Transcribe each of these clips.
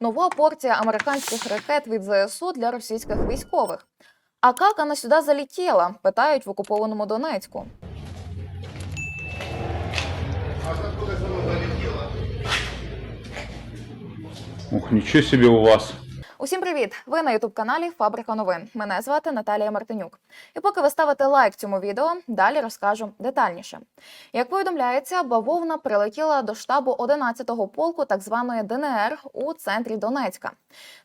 Нова порція американських ракет від ЗСУ для російських військових. А як вона сюди залетіла? питають в окупованому Донецьку. Ух, ничего себе у вас. Усім привіт! Ви на ютуб каналі Фабрика новин. Мене звати Наталія Мартинюк. І поки ви ставите лайк цьому відео, далі розкажу детальніше. Як повідомляється, бавовна прилетіла до штабу 11-го полку так званої ДНР у центрі Донецька.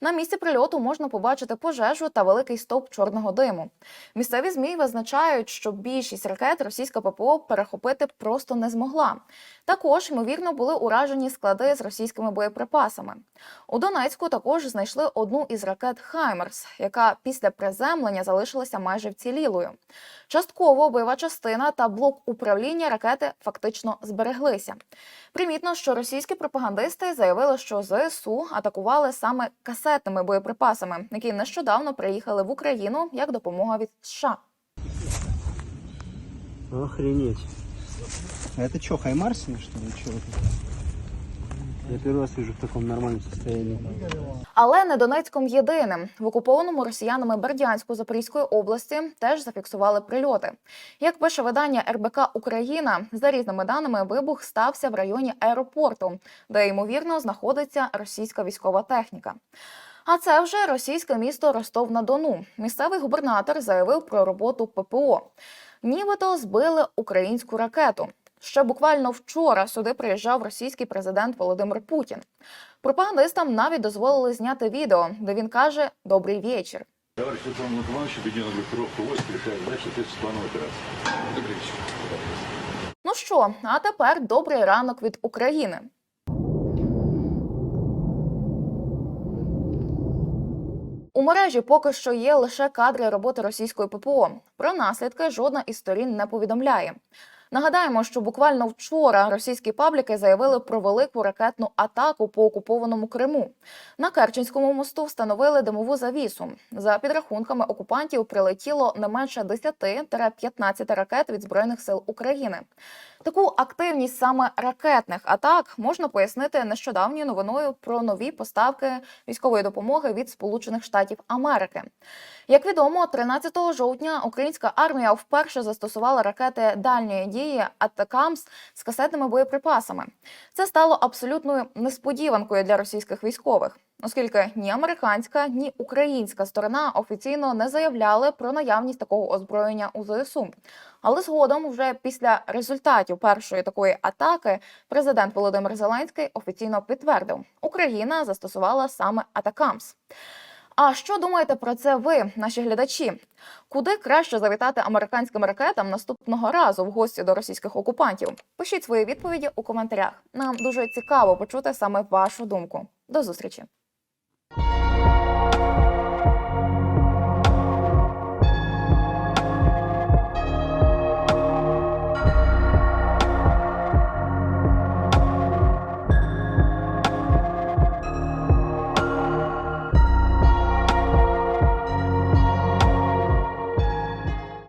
На місці прильоту можна побачити пожежу та великий стовп чорного диму. Місцеві змі визначають, що більшість ракет російська ППО перехопити просто не змогла. Також ймовірно були уражені склади з російськими боєприпасами. У Донецьку також знайшли одну із ракет Хаймерс, яка після приземлення залишилася майже вцілілою. Частково бойова частина та блок управління ракети фактично збереглися. Примітно, що російські пропагандисти заявили, що ЗСУ атакували саме касетними боєприпасами, які нещодавно приїхали в Україну як допомога від США. Охренеть. А это что, Хаймарсия, что ли? Чё это? Я первый раз вижу в таком нормальном состоянии. Але не Донецьком єдиним в окупованому росіянами Бердянську Запорізької області теж зафіксували прильоти. Як пише видання РБК Україна, за різними даними, вибух стався в районі аеропорту, де ймовірно знаходиться російська військова техніка. А це вже російське місто Ростов на Дону. Місцевий губернатор заявив про роботу ППО. Нібито збили українську ракету. Ще буквально вчора сюди приїжджав російський президент Володимир Путін. Пропагандистам навіть дозволили зняти відео, де він каже Добрий вечір. Товарищ Александр Иванович, объединенная группировка войск, летает дальше, соответственно, плановой операции. Добрый вечер. Ну що, а тепер добрий ранок від України. У мережі поки що є лише кадри роботи російської ППО. Про наслідки жодна із сторін не повідомляє. Нагадаємо, що буквально вчора російські пабліки заявили про велику ракетну атаку по окупованому Криму. На Керченському мосту встановили димову завісу. За підрахунками окупантів прилетіло не менше 10-15 ракет від збройних сил України. Таку активність саме ракетних атак можна пояснити нещодавньою новиною про нові поставки військової допомоги від Сполучених Штатів Америки. Як відомо, 13 жовтня українська армія вперше застосувала ракети дальньої дії Атакамс з касетними боєприпасами. Це стало абсолютною несподіванкою для російських військових, оскільки ні американська, ні українська сторона офіційно не заявляли про наявність такого озброєння у ЗСУ. Але згодом, вже після результатів першої такої атаки, президент Володимир Зеленський офіційно підтвердив, Україна застосувала саме Атакамс. А що думаєте про це ви, наші глядачі? Куди краще завітати американським ракетам наступного разу в гості до російських окупантів? Пишіть свої відповіді у коментарях. Нам дуже цікаво почути саме вашу думку. До зустрічі!